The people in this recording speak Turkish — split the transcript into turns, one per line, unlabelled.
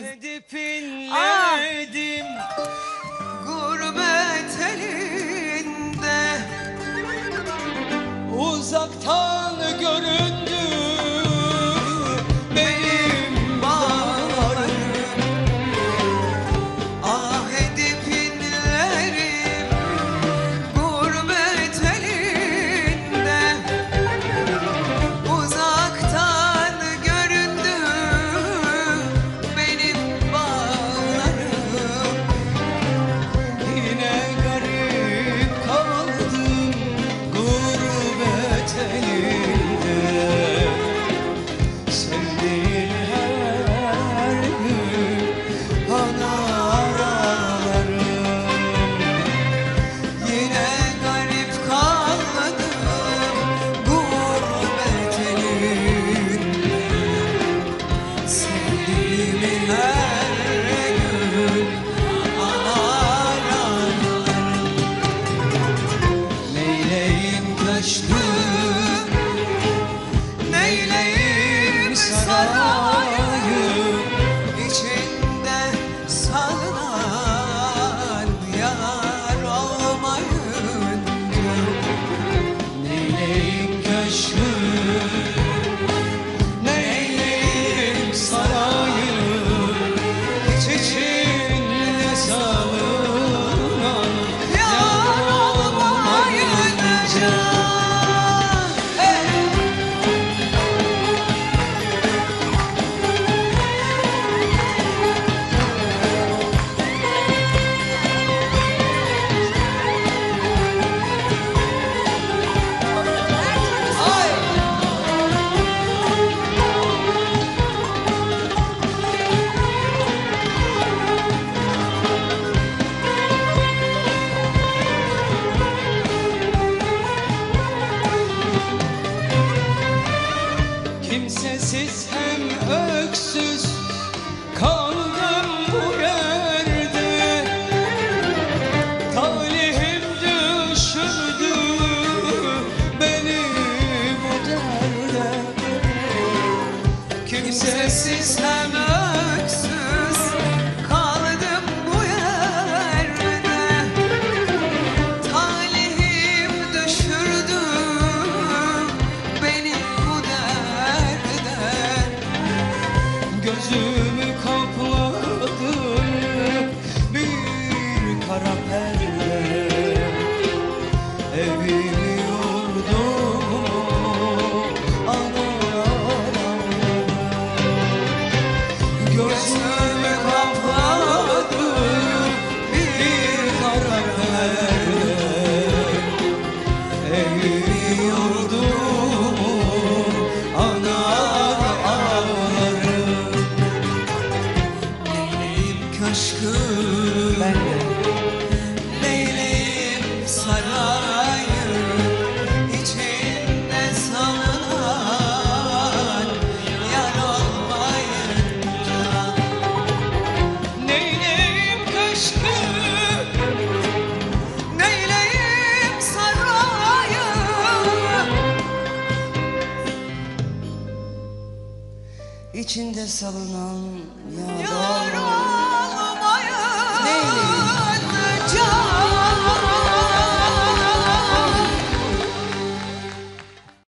kız. Pinledim gurbet elinde. Uzaktan görün. Kaçtı Sensiz hem öksüz kaldım bu yerde. Talihim düşürdü beni bu derde. Kimsesiz hem gözümü kapladı bir kara perde içinde salınan yağdan.